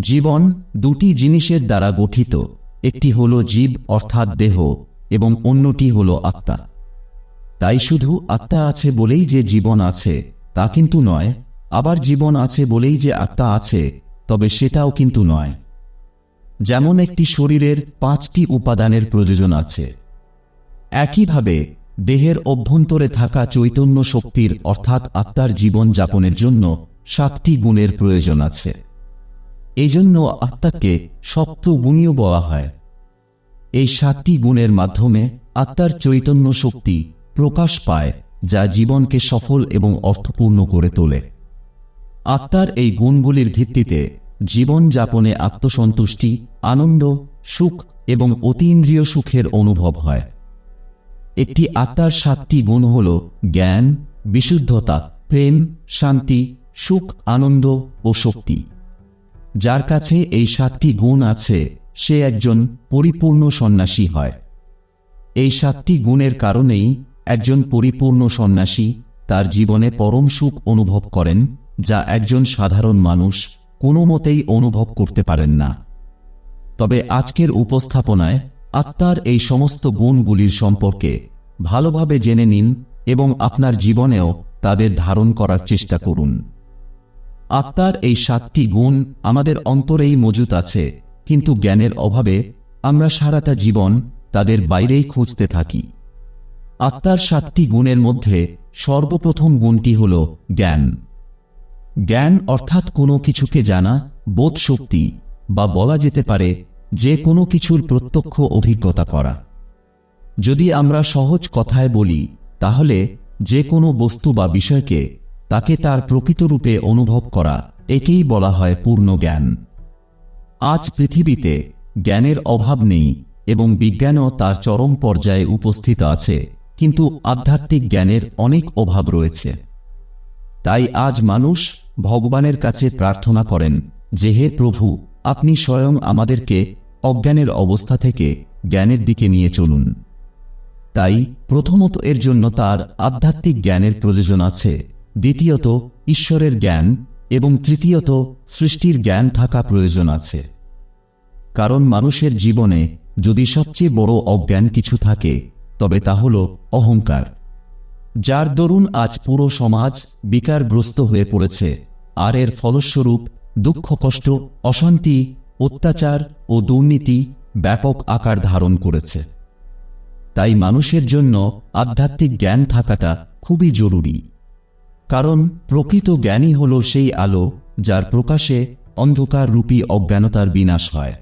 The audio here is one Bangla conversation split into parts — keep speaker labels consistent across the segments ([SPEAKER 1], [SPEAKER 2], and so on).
[SPEAKER 1] জীবন দুটি জিনিসের দ্বারা গঠিত। একটি হল জীব অর্থাৎ দেহ এবং অন্যটি হল আত্মা। তাই শুধু আত্মা আছে বলেই যে জীবন আছে, তা কিন্তু নয়, আবার জীবন আছে বলেই যে আত্মা আছে, তবে সেটাও কিন্তু নয়। যেমন একটি শরীরের পাঁচটি উপাদানের প্রয়োজন আছে। একইভাবে, দেহের অভ্যন্তরে থাকা চৈতন্য শক্তির অর্থাৎ আত্মার জীবন যাপনের জন্য সাতটি গুণের প্রয়োজন আছে। এই জন্য আত্মাকে সপ্ত গুণীয় বলা হয়। এই সাতটি গুণের মাধ্যমে আত্মার চৈতন্য শক্তি প্রকাশ পায়, যা জীবনকে সফল এবং অর্থপূর্ণ করে তোলে। আত্মার এই গুণগুলির ভিত্তিতে জীবন যাপনে আত্মসন্তুষ্টি, আনন্দ, সুখ এবং অতীন্দ্রিয় সুখের অনুভব হয়। একটি আত্মার সাতটি গুণ হল জ্ঞান, বিশুদ্ধতা, প্রেম, শান্তি, সুখ, আনন্দ ও শক্তি। যার কাছে এই সাতটি গুণ আছে, সে একজন পরিপূর্ণ সন্ন্যাসী হয়। এই সাতটি গুণের কারণেই একজন পরিপূর্ণ সন্ন্যাসী তার জীবনে পরম সুখ অনুভব করেন, যা একজন সাধারণ মানুষ কোনো মতেই অনুভব করতে পারেন না। তবে আজকের উপস্থাপনায় আত্মার এই সমস্ত গুণগুলির সম্পর্কে ভালোভাবে জেনে নিন এবং আপনার জীবনেও তাদের ধারণ করার চেষ্টা করুন। আত্মার এই সাতটি গুণ আমাদের অন্তরেই মজুত আছে, কিন্তু জ্ঞানের অভাবে আমরা সারাটা জীবন তাদের বাইরেই খুঁজতে থাকি। আত্মার সাতটি গুণের মধ্যে সর্বপ্রথম গুণটি হল জ্ঞান। জ্ঞান অর্থাৎ কোনো কিছুকে জানা, বোধ শক্তি বা বলা যেতে পারে যে কোনো কিছুর প্রত্যক্ষ অভিজ্ঞতা করা। যদি আমরা সহজ কথায় বলি, তাহলে যে কোনো বস্তু বা বিষয়কে তাকে তার প্রকৃত রূপে অনুভব করা, একেই বলা হয় পূর্ণ জ্ঞান। আজ পৃথিবীতে জ্ঞানের অভাব নেই এবং বিজ্ঞানও তার চরম পর্যায়ে উপস্থিত আছে, কিন্তু আধ্যাত্মিক জ্ঞানের অনেক অভাব রয়েছে। তাই আজ মানুষ ভগবানের কাছে প্রার্থনা করেন যে, হে প্রভু, আপনি স্বয়ং আমাদেরকে অজ্ঞানের অবস্থা থেকে জ্ঞানের দিকে নিয়ে চলুন। তাই প্রথমত এর জন্য তার আধ্যাত্মিক জ্ঞানের প্রয়োজন আছে। দ্বিতীয়ত, ঈশ্বরের জ্ঞান এবং তৃতীয়ত, সৃষ্টির জ্ঞান থাকা প্রয়োজন আছে। কারণ মানুষের জীবনে যদি সবচেয়ে বড় অজ্ঞান কিছু থাকে, তবে তা হল অহংকার। যার দরুন আজ পুরো সমাজ বিকারগ্রস্ত হয়ে পড়েছে, আর এর ফলস্বরূপ দুঃখ, কষ্ট, অশান্তি, অত্যাচার ও দুর্নীতি ব্যাপক আকার ধারণ করেছে। তাই মানুষের জন্য আধ্যাত্মিক জ্ঞান থাকাটা খুবই জরুরি। কারণ প্রকৃত জ্ঞানই হল সেই আলো, যার প্রকাশে অন্ধকার রূপী অজ্ঞানতার বিনাশ হয়।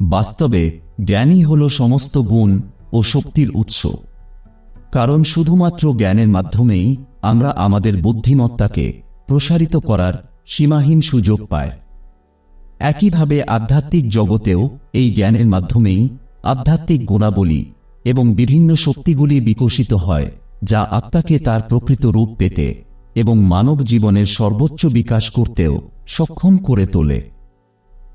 [SPEAKER 1] বাস্তবে জ্ঞানই হল সমস্ত গুণ ও শক্তির উৎস। কারণ শুধুমাত্র জ্ঞানের মাধ্যমেই আমরা আমাদের বুদ্ধিমত্তাকে প্রসারিত করার সীমাহীন সুযোগ পাই। একইভাবে আধ্যাত্মিক জগতেও এই জ্ঞানের মাধ্যমেই আধ্যাত্মিক গুণাবলী এবং বিভিন্ন শক্তিগুলি বিকশিত হয়, যা আত্মাকে তার প্রকৃত রূপ পেতে এবং মানব জীবনের সর্বোচ্চ বিকাশ করতেও সক্ষম করে তোলে।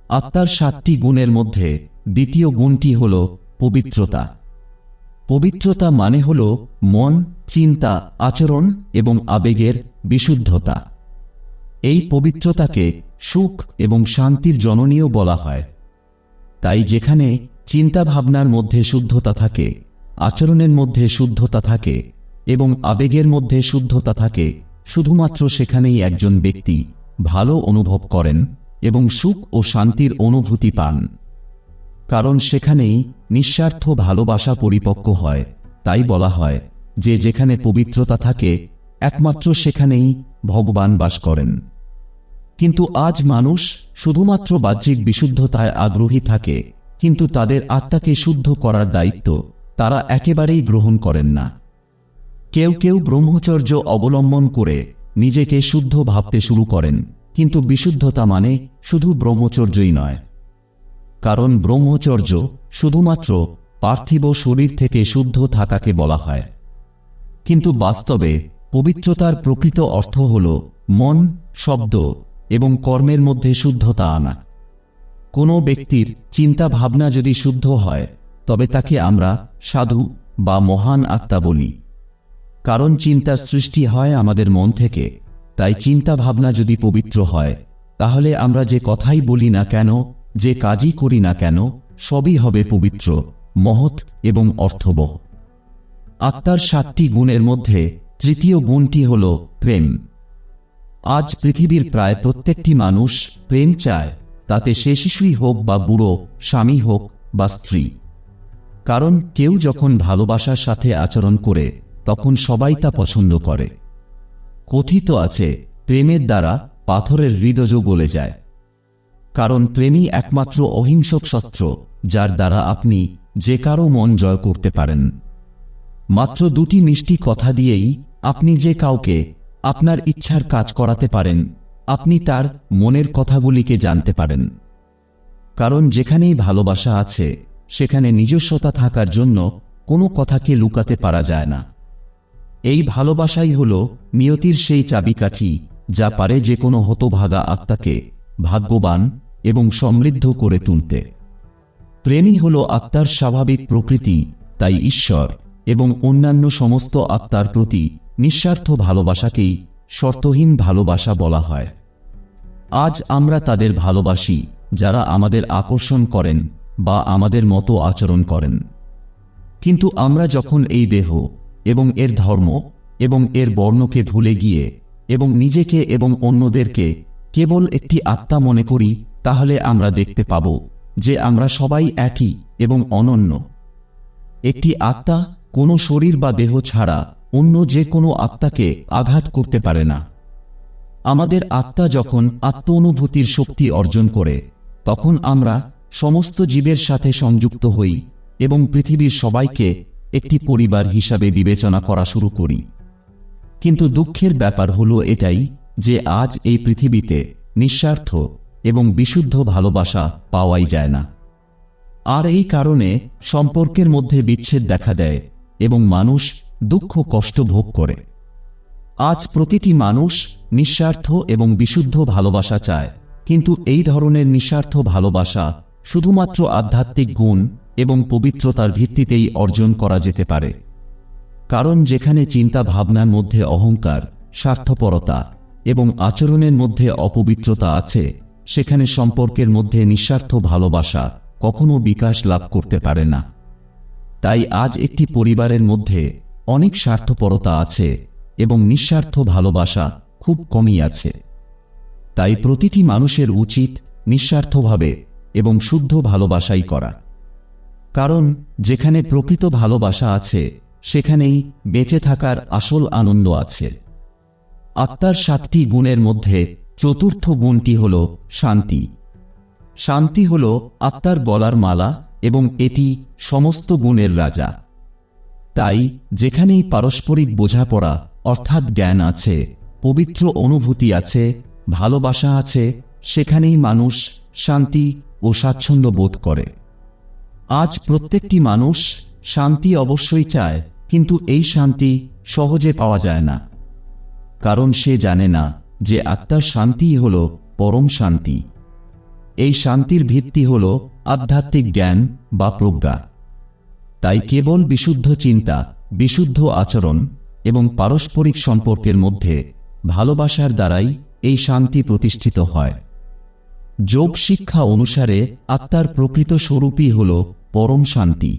[SPEAKER 1] আত্মার সাতটি গুণের মধ্যে দ্বিতীয় গুণটি হল পবিত্রতা। পবিত্রতা মানে হল মন, চিন্তা, আচরণ এবং আবেগের বিশুদ্ধতা। এই পবিত্রতাকে সুখ এবং শান্তির জননীয় বলা হয়। তাই যেখানে চিন্তাভাবনার মধ্যে শুদ্ধতা থাকে, আচরণের মধ্যে শুদ্ধতা থাকে এবং আবেগের মধ্যে শুদ্ধতা থাকে শুধুমাত্র সেখানেই একজন ব্যক্তি ভালো অনুভব করেন এবং সুখ ও শান্তির অনুভূতি পান। কারণ সেখানেই নিঃস্বার্থ ভালোবাসা পরিপক্ক হয়, তাই বলা হয় যে যেখানে পবিত্রতা থাকে, একমাত্র সেখানেই ভগবান বাস করেন। কিন্তু আজ মানুষ শুধুমাত্র বাহ্যিক বিশুদ্ধতায় আগ্রহী থাকে, কিন্তু তাদের আত্মাকে শুদ্ধ করার দায়িত্ব তারা একেবারেই গ্রহণ করেন না। কেউ কেউ ব্রহ্মচর্য অবলম্বন করে নিজেকে শুদ্ধ ভাবতে শুরু করেন, কিন্তু বিশুদ্ধতা মানে শুধু ব্রহ্মচর্যই নয়। কারণ ব্রহ্মচর্য শুধুমাত্র পার্থিব শরীর থেকে শুদ্ধ থাকাকে বলা হয়। কিন্তু বাস্তবে পবিত্রতার প্রকৃত অর্থ হল মন, শব্দ এবং কর্মের মধ্যে শুদ্ধতা আনা। কোনো ব্যক্তির চিন্তা ভাবনা যদি শুদ্ধ হয়, তবে তাকে আমরা সাধু বা মহান আত্মা বলি। কারণ চিন্তার সৃষ্টি হয় আমাদের মন থেকে। তাই চিন্তা ভাবনা যদি পবিত্র হয়, তাহলে আমরা যে কথাই বলি না কেন, যে কাজই করি না কেন, সবই হবে পবিত্র, মহৎ এবং অর্থবহ। আত্মার সাতটি গুণের মধ্যে তৃতীয় গুণটি হল প্রেম। আজ পৃথিবীর প্রায় প্রত্যেকটি মানুষ প্রেম চায়, তাতে সে শিশুই হোক বা বুড়ো, স্বামী হোক বা স্ত্রী। কারণ কেউ যখন ভালোবাসার সাথে আচরণ করে তখন সবাই তা পছন্দ করে। কথিত আছে, প্রেমের দ্বারা পাথরের হৃদয় গলে যায়। কারণ প্রেমই একমাত্র অহিংসক শস্ত্র, যার দ্বারা আপনি যে কারও মন জয় করতে পারেন। মাত্র দুটি মিষ্টি কথা দিয়েই আপনি যে কাউকে আপনার ইচ্ছার কাজ করাতে পারেন, আপনি তার মনের কথাগুলিকে জানতে পারেন। কারণ যেখানেই ভালোবাসা আছে, সেখানে নিজস্বতা থাকার জন্য কোনো কথাকে লুকাতে পারা যায় না। এই ভালোবাসাই হল নিয়তির সেই চাবিকাঠি, যা পারে যে কোনো হতভাগা আত্মাকে ভাগ্যবান এবং সমৃদ্ধ করে তুলতে। প্রেমই হল আত্মার স্বাভাবিক প্রকৃতি, তাই ঈশ্বর এবং অন্যান্য সমস্ত আত্মার প্রতি নিঃস্বার্থ ভালোবাসাকেই শর্তহীন ভালোবাসা বলা হয়। আজ আমরা তাদের ভালোবাসি, যারা আমাদের আকর্ষণ করেন বা আমাদের মতো আচরণ করেন। কিন্তু আমরা যখন এই দেহ এবং এর ধর্ম এবং এর বর্ণকে ভুলে গিয়ে এবং নিজেকে এবং অন্যদেরকে কেবল একটি আত্মা মনে করি, তাহলে আমরা দেখতে পাব যে আমরা সবাই একই এবং অনন্য। একটি আত্মা কোনো শরীর বা দেহ ছাড়া অন্য যে কোনো আত্মাকে আঘাত করতে পারে না। আমাদের আত্মা যখন আত্ম অনুভূতির শক্তি অর্জন করে, তখন আমরা সমস্ত জীবের সাথে সংযুক্ত হই এবং পৃথিবীর সবাইকে একটি পরিবার হিসাবে বিবেচনা করা শুরু করি। কিন্তু দুঃখের ব্যাপার হলো এটাই যে আজ এই পৃথিবীতে নিঃস্বার্থ এবং বিশুদ্ধ ভালোবাসা পাওয়াই যায় না। আর এই কারণে সম্পর্কের মধ্যে বিচ্ছেদ দেখা দেয় এবং মানুষ দুঃখ কষ্ট ভোগ করে। আজ প্রতিটি মানুষ নিঃস্বার্থ এবং বিশুদ্ধ ভালোবাসা চায়, কিন্তু এই ধরনের নিঃস্বার্থ ভালোবাসা শুধুমাত্র আধ্যাত্মিক গুণ এবং পবিত্রতার ভিত্তিতেই অর্জন করা যেতে পারে। কারণ যেখানে চিন্তা ভাবনার মধ্যে অহংকার, স্বার্থপরতা এবং আচরণের মধ্যে অপবিত্রতা আছে, সেখানে সম্পর্কের মধ্যে নিঃস্বার্থ ভালোবাসা কখনো বিকাশ লাভ করতে পারে না। তাই আজ একটি পরিবারের মধ্যে অনেক স্বার্থপরতা আছে এবং নিঃস্বার্থ ভালোবাসা খুব কমই আছে। তাই প্রতিটি মানুষের উচিত নিঃস্বার্থভাবে এবং শুদ্ধ ভালোবাসাই করা। কারণ যেখানে প্রকৃত ভালোবাসা আছে, সেখানেই বেঁচে থাকার আসল আনন্দ আছে। আত্মার সাতটি গুণের মধ্যে চতুর্থ গুণটি হল শান্তি। শান্তি হল আত্মার বলার মালা এবং এটি সমস্ত গুণের রাজা। তাই যেখানেই পারস্পরিক বোঝাপড়া অর্থাৎ জ্ঞান আছে, পবিত্র অনুভূতি আছে, ভালোবাসা আছে, সেখানেই মানুষ শান্তি ও স্বাচ্ছন্দ্য বোধ করে। আজ প্রত্যেকটি মানুষ শান্তি অবশ্যই চায়, কিন্তু এই শান্তি সহজে পাওয়া যায় না। কারণ সে জানে না যে আত্মার শান্তিই হল পরম শান্তি। এই শান্তির ভিত্তি হল আধ্যাত্মিক জ্ঞান বা প্রজ্ঞা। তাই কেবল বিশুদ্ধ চিন্তা, বিশুদ্ধ আচরণ এবং পারস্পরিক সম্পর্কের মধ্যে ভালোবাসার দ্বারাই এই শান্তি প্রতিষ্ঠিত হয়। যোগ শিক্ষা অনুসারে আত্মার প্রকৃত স্বরূপই হল পরম শান্তি।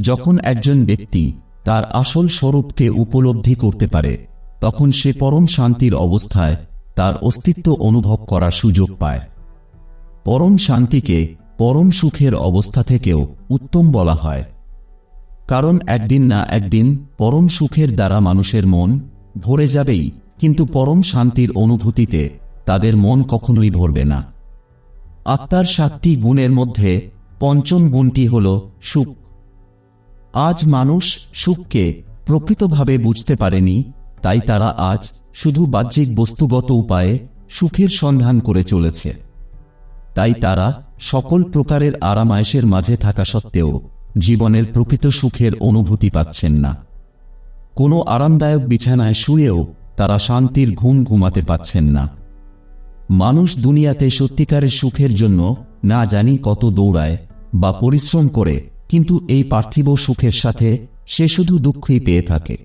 [SPEAKER 1] যখন একজন ব্যক্তি তার আসল স্বরূপকে উপলব্ধি করতে পারে, তখন সে পরম শান্তির অবস্থায় তার অস্তিত্ব অনুভব করার সুযোগ পায়। পরম শান্তিকে পরম সুখের অবস্থা থেকেও উত্তম বলা হয়। কারণ একদিন না একদিন পরম সুখের দ্বারা মানুষের মন ভরে যাবেই, কিন্তু পরম শান্তির অনুভূতিতে তাদের মন কখনোই ভরবে না। আত্মার সাতটি গুণের মধ্যে পঞ্চম গুণটি হল সুখ। আজ মানুষ সুখকে প্রকৃতভাবে বুঝতে পারেনি, তাই তারা আজ শুধু বাহ্যিক বস্তুগত উপায়ে সুখের সন্ধান করে চলেছে। তাই তারা সকল প্রকারের আরামায়েশের মাঝে থাকা সত্ত্বেও জীবনের প্রকৃত সুখের অনুভূতি পাচ্ছেন না। কোনো আরামদায়ক বিছানায় শুয়েও তারা শান্তির ঘুম ঘুমাতে পাচ্ছেন না। মানুষ দুনিয়াতে সত্যিকারের সুখের জন্য না জানি কত দৌড়ায় বা পরিশ্রম করে, কিন্তু এই পার্থিব সুখের সাথে সে শুধু দুঃখই পেয়ে থাকে।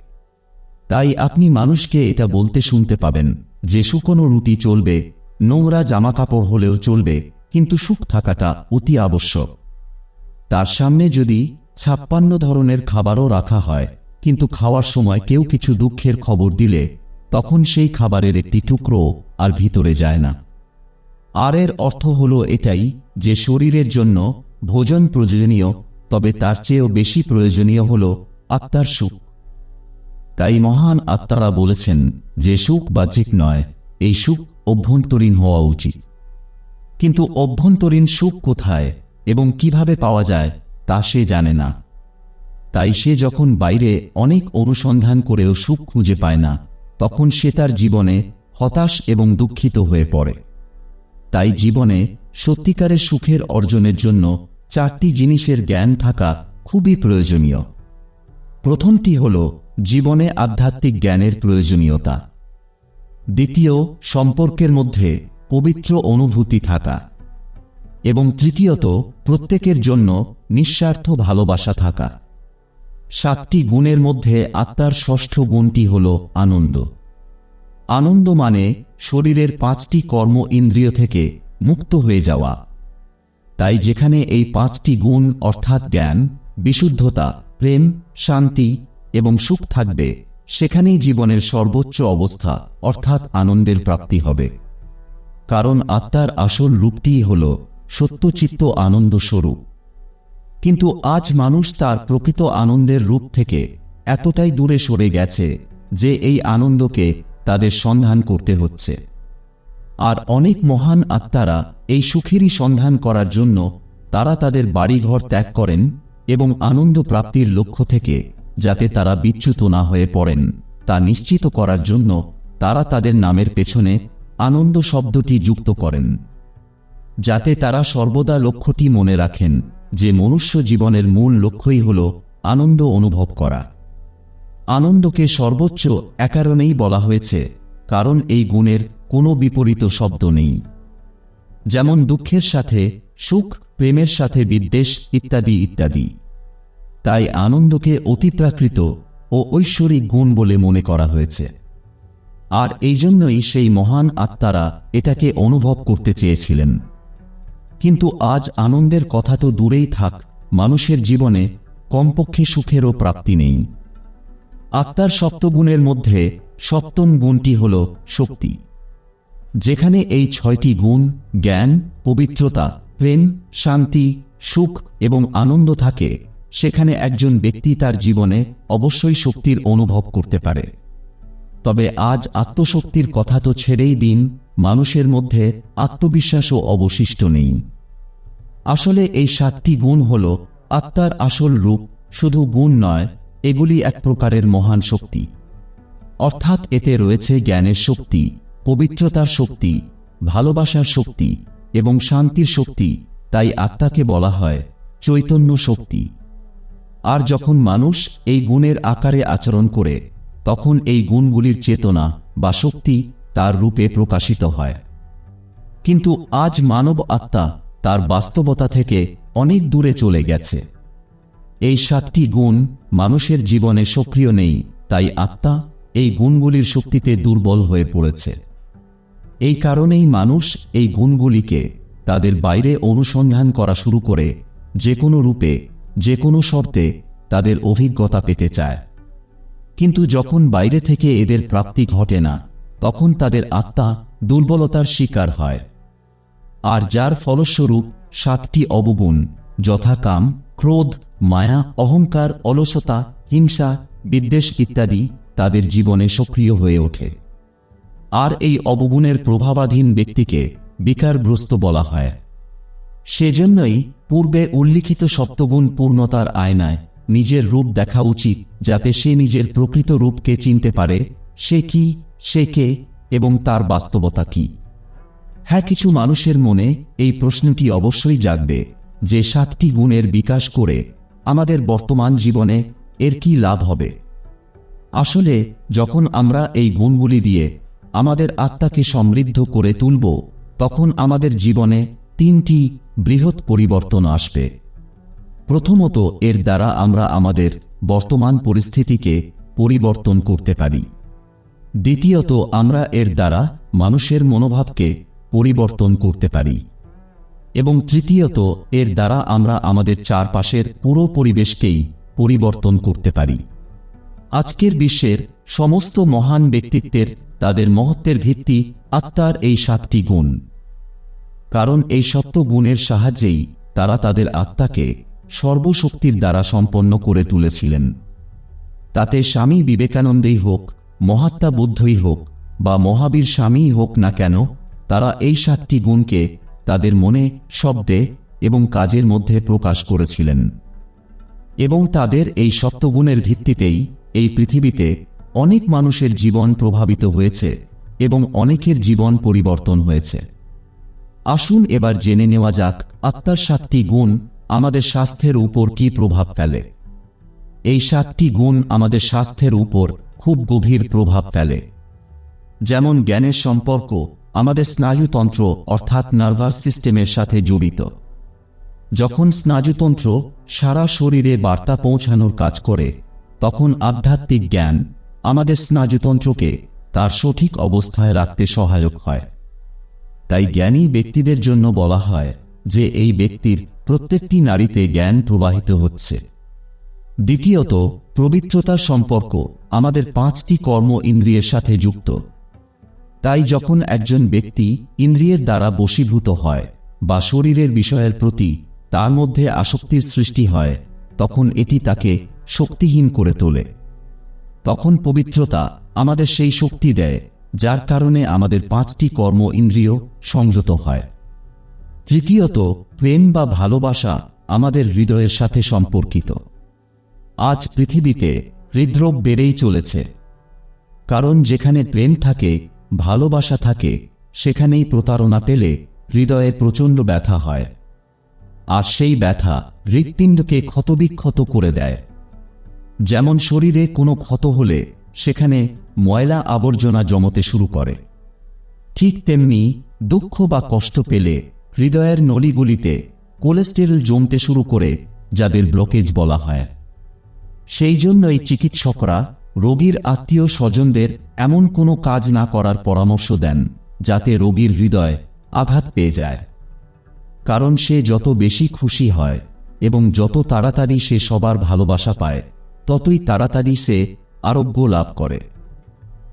[SPEAKER 1] তাই আপনি মানুষকে এটা বলতে শুনতে পাবেন যে শুকনো রুটি চলবে, নোংরা জামাকাপড় হলেও চলবে, কিন্তু সুখ থাকাটা অতি আবশ্যক। তার সামনে যদি ছাপ্পান্ন ধরনের খাবারও রাখা হয়, কিন্তু খাওয়ার সময় কেউ কিছু দুঃখের খবর দিলে, তখন সেই খাবারের একটি টুকরো আর ভিতরে যায় না। আর এর অর্থ হল এটাই যে শরীরের জন্য ভোজন প্রয়োজনীয়, তবে তার চেয়েও বেশি প্রয়োজনীয় হল আত্মার সুখ। তাই মহান আত্মারা বলেছেন যে সুখ বাহ্যিক নয়, এই সুখ অভ্যন্তরীণ হওয়া উচিত। কিন্তু অভ্যন্তরীণ সুখ কোথায় এবং কীভাবে পাওয়া যায়, তা সে জানে না। তাই সে যখন বাইরে অনেক অনুসন্ধান করেও সুখ খুঁজে পায় না, তখন সে তার জীবনে হতাশ এবং দুঃখিত হয়ে পড়ে। তাই জীবনে সত্যিকারের সুখের অর্জনের জন্য চারটি জিনিসের জ্ঞান থাকা খুবই প্রয়োজনীয়। প্রথমটি হল জীবনে আধ্যাত্মিক জ্ঞানের প্রয়োজনীয়তা। দ্বিতীয়, সম্পর্কের মধ্যে পবিত্র অনুভূতি থাকা। এবং তৃতীয়ত, প্রত্যেকের জন্য নিঃস্বার্থ ভালোবাসা থাকা। সাতটি গুণের মধ্যে আত্মার ষষ্ঠ গুণটি হল আনন্দ। আনন্দ মানে শরীরের পাঁচটি কর্ম ইন্দ্রিয় থেকে মুক্ত হয়ে যাওয়া। তাই যেখানে এই পাঁচটি গুণ, অর্থাৎ জ্ঞান, বিশুদ্ধতা, প্রেম, শান্তি এবং সুখ থাকবে, সেখানেই জীবনের সর্বোচ্চ অবস্থা, অর্থাৎ আনন্দের প্রাপ্তি হবে। কারণ আত্মার আসল রূপটিই হল সত্যচিত্ত আনন্দ স্বরূপ। কিন্তু আজ মানুষ তার প্রকৃত আনন্দের রূপ থেকে এতটাই দূরে সরে গেছে যে এই আনন্দকে তাদের সন্ধান করতে হচ্ছে। আর অনেক মহান আত্মারা এই সুখেরই সন্ধান করার জন্য তারা তাদের বাড়িঘর ত্যাগ করেন এবং আনন্দ প্রাপ্তির লক্ষ্য থেকে যাতে তারা বিচ্যুত না হয়ে পড়েন। তা নিশ্চিত করার জন্য তারা তাদের নামের পেছনে আনন্দ শব্দটি যুক্ত করেন, যাতে তারা সর্বদা লক্ষ্যটি মনে রাখেন যে মনুষ্য জীবনের মূল লক্ষ্যই হল আনন্দ অনুভব করা। আনন্দকে সর্বোচ্চ একারণেই বলা হয়েছে, কারণ এই গুণের কোনো বিপরীত শব্দ নেই। যেমন দুঃখের সাথে, সুখ, প্রেমের সাথে বিদ্বেষ ইত্যাদি ইত্যাদি। তাই আনন্দকে অতিপ্রাকৃত ও ঐশ্বরিক গুণ বলে মনে করা হয়েছে। আর এই জন্যই সেই মহান আত্মারা এটাকে অনুভব করতে চেয়েছিলেন। কিন্তু আজ আনন্দের কথা তো দূরেই থাক, মানুষের জীবনে কমপক্ষে সুখেরও প্রাপ্তি নেই। আত্মার সপ্তগুণের মধ্যে সপ্তম গুণটি হল শক্তি। যেখানে এই ছয়টি গুণ, জ্ঞান, পবিত্রতা, প্রেম, শান্তি, সুখ এবং আনন্দ থাকে, সেখানে একজন ব্যক্তি তার জীবনে অবশ্যই শক্তির অনুভব করতে পারে। তবে আজ আত্মশক্তির কথা তো ছেড়েই দিন, মানুষের মধ্যে আত্মবিশ্বাসও অবশিষ্ট নেই। আসলে এই সাতটি গুণ হল আত্মার আসল রূপ, শুধু গুণ নয়, এগুলি এক প্রকারের মহান শক্তি। অর্থাৎ এতে রয়েছে জ্ঞানের শক্তি। পবিত্রতার শক্তি, ভালোবাসার শক্তি এবং শান্তির শক্তি, তাই আত্মাকে বলা হয় চৈতন্য শক্তি। আর যখন মানুষ এই গুণের আকারে আচরণ করে, তখন এই গুণগুলির চেতনা বা শক্তি তার রূপে প্রকাশিত হয়। কিন্তু আজ মানব আত্মা তার বাস্তবতা থেকে অনেক দূরে চলে গেছে। এই সাতটি গুণ মানুষের জীবনে সক্রিয় নেই, তাই আত্মা এই গুণগুলির শক্তিতে দুর্বল হয়ে পড়েছে। এই কারণেই মানুষ এই গুণগুলিকে তাদের বাইরে অনুসন্ধান করা শুরু করে, যে কোনো রূপে, যে কোনো শর্তে তাদের অভিজ্ঞতা পেতে চায়। কিন্তু যখন বাইরে থেকে এদের প্রাপ্তি ঘটে না, তখন তাদের আত্মা দুর্বলতার শিকার হয়। আর যার ফলস্বরূপ সাতটি অবগুণ যথা কাম ক্রোধ, মায়া, অহংকার, অলসতা, হিংসা, বিদ্বেষ ইত্যাদি তাদের জীবনে সক্রিয় হয়ে ওঠে। আর এই অবগুণের প্রভাবাধীন ব্যক্তিকে বিকারগ্রস্ত বলা হয়। সেজন্যই পূর্বে উল্লিখিত সপ্তগুণ পূর্ণতার আয়নায় নিজের রূপ দেখা উচিত, যাতে সে নিজের প্রকৃত রূপকে চিনতে পারে, সে কি, সে কে এবং তার বাস্তবতা কি। হ্যাঁ কিছু মানুষের মনে এই প্রশ্নটি অবশ্যই জাগবে যে সাতটি গুণের বিকাশ করে আমাদের বর্তমান জীবনে এর কি লাভ হবে। আসলে যখন আমরা এই গুণগুলি দিয়ে আমাদের আত্মাকে সমৃদ্ধ করে তুলব, তখন আমাদের জীবনে তিনটি বৃহৎ পরিবর্তন আসবে। প্রথমত, এর দ্বারা আমরা আমাদের বর্তমান পরিস্থিতিকে পরিবর্তন করতে পারি। দ্বিতীয়ত, আমরা এর দ্বারা মানুষের মনোভাবকে পরিবর্তন করতে পারি। এবং তৃতীয়ত, এর দ্বারা আমরা আমাদের চারপাশের পুরো পরিবেশকেই পরিবর্তন করতে পারি। আজকের বিশ্বের সমস্ত মহান ব্যক্তিত্বের তাদের মহত্বের ভিত্তি আত্মার এই সাতটি গুণ। কারণ এই সপ্ত গুণের সাহায্যেই তারা তাদের আত্মাকে সর্বশক্তির দ্বারা সম্পন্ন করে তুলেছিলেন। তাতে স্বামী বিবেকানন্দেই হোক, মহাত্মা বুদ্ধই হোক বা মহাবীর স্বামীই হোক না কেন, তারা এই সাতটি গুণকে তাদের মনে, শব্দে এবং কাজের মধ্যে প্রকাশ করেছিলেন। এবং তাদের এই সপ্তগুণের ভিত্তিতেই এই পৃথিবীতে অনেক মানুষের জীবন প্রভাবিত হয়েছে এবং অনেকের জীবন পরিবর্তন হয়েছে। আসুন এবার জেনে নেওয়া যাক আত্মার সাতটি গুণ আমাদের স্বাস্থ্যের উপর কি প্রভাব ফেলে। এই সাতটি গুণ আমাদের স্বাস্থ্যের উপর খুব গভীর প্রভাব ফেলে। যেমন জ্ঞানের সম্পর্ক আমাদের স্নায়ুতন্ত্র অর্থাৎ নার্ভাস সিস্টেমের সাথে জড়িত। যখন স্নায়ুতন্ত্র সারা শরীরে বার্তা পৌঁছানোর কাজ করে, তখন আধ্যাত্মিক জ্ঞান আমাদের স্নায়ুতন্ত্রকে তার সঠিক অবস্থায় রাখতে সহায়ক হয়। তাই জ্ঞানী ব্যক্তিদের জন্য বলা হয় যে এই ব্যক্তির প্রত্যেকটি নারীতে জ্ঞান প্রবাহিত হচ্ছে। দ্বিতীয়ত, পবিত্রতার সম্পর্ক আমাদের পাঁচটি কর্ম ইন্দ্রিয়ের সাথে যুক্ত। তাই যখন একজন ব্যক্তি ইন্দ্রিয়ের দ্বারা বশীভূত হয় বা শরীরের বিষয়ের প্রতি তার মধ্যে আসক্তির সৃষ্টি হয়, তখন এটি তাকে শক্তিহীন করে তোলে। তখন পবিত্রতা আমাদের সেই শক্তি দেয়, যার কারণে আমাদের পাঁচটি কর্ম ইন্দ্রিয় সংযত হয়। তৃতীয়ত, প্রেম বা ভালোবাসা আমাদের হৃদয়ের সাথে সম্পর্কিত। আজ পৃথিবীতে হৃদরোগ বেড়েই চলেছে। কারণ যেখানে প্রেম থাকে, ভালোবাসা থাকে, সেখানেই প্রতারণা পেলে হৃদয়ে প্রচণ্ড ব্যথা হয়। আর সেই ব্যথা হৃৎপিণ্ডকে ক্ষতবিক্ষত করে দেয়। যেমন শরীরে কোনো ক্ষত হলে, সেখানে ময়লা আবর্জনা জমতে শুরু করে। ঠিক তেমনি দুঃখ বা কষ্ট পেলে হৃদয়ের নলিগুলিতে কোলেস্টেরল জমতে শুরু করে, যাদের ব্লকেজ বলা হয়। সেই জন্যই চিকিৎসকরা রোগীর আত্মীয় স্বজনদের এমন কোনো কাজ না করার পরামর্শ দেন, যাতে রোগীর হৃদয় আঘাত পেয়ে যায়। কারণ সে যত বেশি খুশি হয় এবং যত তাড়াতাড়ি সে সবার ভালোবাসা পায় ততই তাড়াতাড়ি সে আরোগ্য লাভ করে।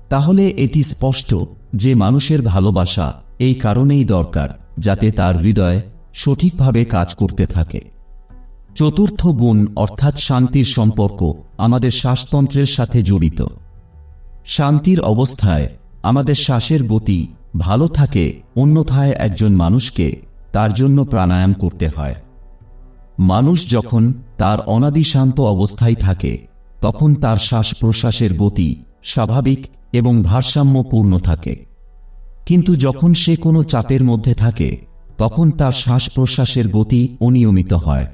[SPEAKER 1] তাহলে এটি স্পষ্ট যে মানুষের ভালোবাসা এই কারণেই দরকার যাতে তার হৃদয় সঠিকভাবে কাজ করতে থাকে। চতুর্থ গুণ অর্থাৎ শান্তির সম্পর্ক আমাদের শ্বাসতন্ত্রের সাথে জড়িত। শান্তির অবস্থায় আমাদের শ্বাসের গতি ভালো থাকে অন্যথায় একজন মানুষকে তার জন্য প্রাণায়াম করতে হয়। মানুষ যখন তার অনাদি শান্ত অবস্থায় থাকে, তখন তার শ্বাস প্রশ্বাসের গতি স্বাভাবিক এবং ভারসাম্যপূর্ণ থাকে। কিন্তু যখন সে কোনো চাপের মধ্যে থাকে, তখন তার শ্বাস প্রশ্বাসের গতি অনিয়মিত হয়।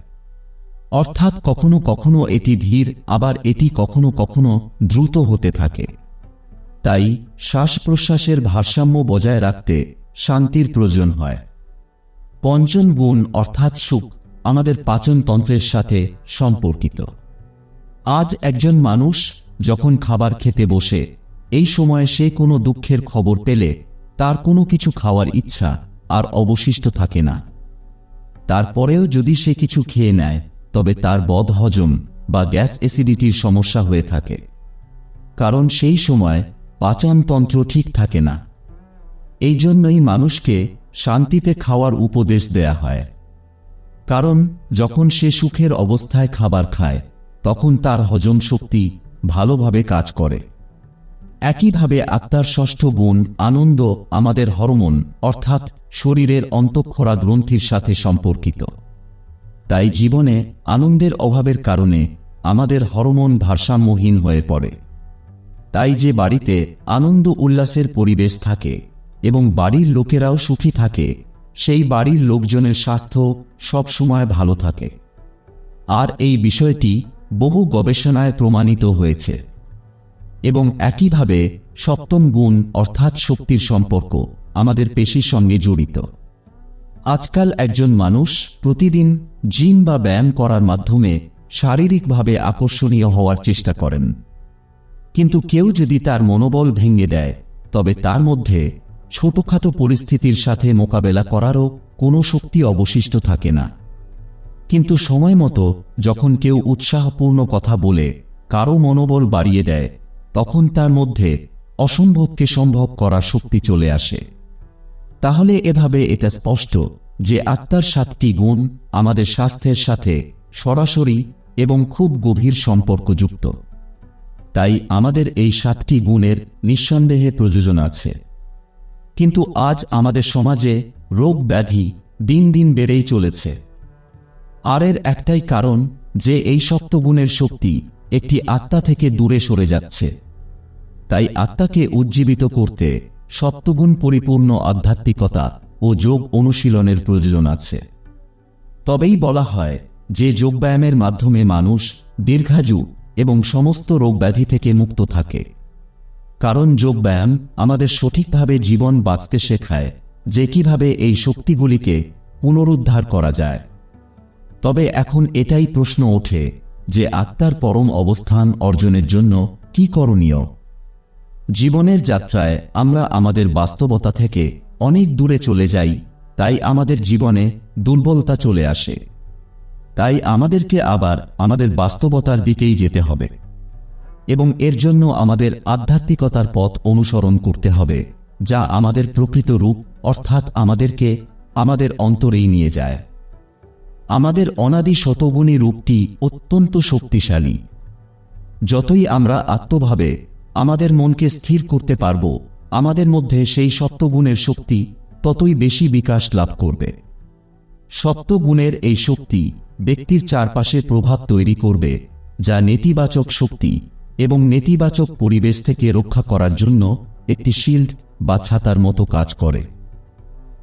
[SPEAKER 1] অর্থাৎ কখনো কখনো এটি ধীর, আবার এটি কখনো কখনো দ্রুত হতে থাকে। তাই শ্বাস প্রশ্বাসের ভারসাম্য বজায় রাখতে শান্তির প্রয়োজন হয়। পঞ্চম গুণ অর্থাৎ সুখ। আমাদের পাচনতন্ত্রের সাথে সম্পর্কিত। আজ একজন মানুষ যখন খাবার খেতে বসে, এই সময়ে সে কোনো দুঃখের খবর পেলে তার কোনো কিছু খাওয়ার ইচ্ছা আর অবশিষ্ট থাকে না। তারপরেও যদি সে কিছু খেয়ে নেয়, তবে তার বদহজম বা গ্যাস অ্যাসিডিটির সমস্যা হয়ে থাকে। কারণ সেই সময় পাচনতন্ত্র ঠিক থাকে না। এই জন্যই মানুষকে শান্তিতে খাওয়ার উপদেশ দেয়া হয়। কারণ যখন সে সুখের অবস্থায় খাবার খায়, তখন তার হজম শক্তি ভালোভাবে কাজ করে। একইভাবে আত্মার ষষ্ঠ গুণ আনন্দ আমাদের হরমোন, অর্থাৎ শরীরের অন্তঃক্ষরা গ্রন্থির সাথে সম্পর্কিত। তাই জীবনে আনন্দের অভাবের কারণে আমাদের হরমোন ভারসাম্যহীন হয়ে পড়ে। তাই যে বাড়িতে আনন্দ উল্লাসের পরিবেশ থাকে এবং বাড়ির লোকেরাও সুখী থাকে সেই বাড়ির লোকজনের স্বাস্থ্য সবসময় ভালো থাকে। আর এই বিষয়টি বহু গবেষণায় প্রমাণিত হয়েছে। এবং একইভাবে সপ্তম গুণ অর্থাৎ শক্তির সম্পর্ক আমাদের পেশির সঙ্গে জড়িত। আজকাল একজন মানুষ প্রতিদিন জিম বা ব্যায়াম করার মাধ্যমে শারীরিকভাবে আকর্ষণীয় হওয়ার চেষ্টা করেন। কিন্তু কেউ যদি তার মনোবল ভেঙে দেয়, তবে তার মধ্যে ছোটখাটো পরিস্থিতির সাথে মোকাবেলা করারও কোনো শক্তি অবশিষ্ট থাকে না। কিন্তু সময় মতো যখন কেউ উৎসাহপূর্ণ কথা বলে কারও মনোবল বাড়িয়ে দেয়, তখন তার মধ্যে অসম্ভবকে সম্ভব করার শক্তি চলে আসে। তাহলে এভাবে এটা স্পষ্ট যে আত্মার সাতটি গুণ আমাদের স্বাস্থ্যের সাথে সরাসরি এবং খুব গভীর সম্পর্কযুক্ত। তাই আমাদের এই সাতটি গুণের নিঃসন্দেহে প্রয়োজন আছে। কিন্তু আজ আমাদের সমাজে রোগ ব্যাধি দিন দিন বেড়েই চলেছে। আর এর একটাই কারণ যে এই সপ্তগুণের শক্তি একটি আত্মা থেকে দূরে সরে যাচ্ছে। তাই আত্মাকে উজ্জীবিত করতে সপ্তগুণ পরিপূর্ণ আধ্যাত্মিকতা ও যোগ অনুশীলনের প্রয়োজন আছে। তবেই বলা হয় যে যোগব্যায়ামের মাধ্যমে মানুষ দীর্ঘায়ু এবং সমস্ত রোগব্যাধি থেকে মুক্ত থাকে। কারণ যোগব্যায়াম আমাদের সঠিকভাবে জীবন বাঁচতে শেখায়, যে কীভাবে এই শক্তিগুলিকে পুনরুদ্ধার করা যায়। তবে এখন এটাই প্রশ্ন ওঠে যে আত্মার পরম অবস্থান অর্জনের জন্য কি করণীয়? জীবনের যাত্রায় আমরা আমাদের বাস্তবতা থেকে অনেক দূরে চলে যাই, তাই আমাদের জীবনে দুর্বলতা চলে আসে। তাই আমাদেরকে আবার আমাদের বাস্তবতার দিকেই যেতে হবে। এবং এর জন্য আমাদের আধ্যাত্মিকতার পথ অনুসরণ করতে হবে, যা আমাদের প্রকৃত রূপ, অর্থাৎ আমাদেরকে আমাদের অন্তরেই নিয়ে যায়। আমাদের অনাদি শতগুণী রূপটি অত্যন্ত শক্তিশালী। যতই আমরা আত্মভাবে আমাদের মনকে স্থির করতে পারব, আমাদের মধ্যে সেই সপ্তগুণের শক্তি ততই বেশি বিকাশ লাভ করবে। সপ্তগুণের এই শক্তি ব্যক্তির চারপাশে প্রভাব তৈরি করবে, যা নেতিবাচক শক্তি এবং নেতিবাচক পরিবেশ থেকে রক্ষা করার জন্য একটি শিল্ড বা ছাতার মতো কাজ করে।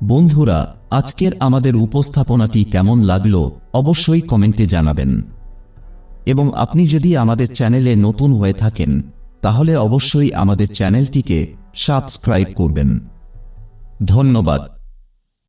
[SPEAKER 1] বন্ধুরা, আজকের আমাদের উপস্থাপনাটি কেমন লাগল অবশ্যই কমেন্টে জানাবেন। এবং আপনি যদি আমাদের চ্যানেলে নতুন হয়ে থাকেন, তাহলে অবশ্যই আমাদের চ্যানেলটিকে সাবস্ক্রাইব করবেন। ধন্যবাদ।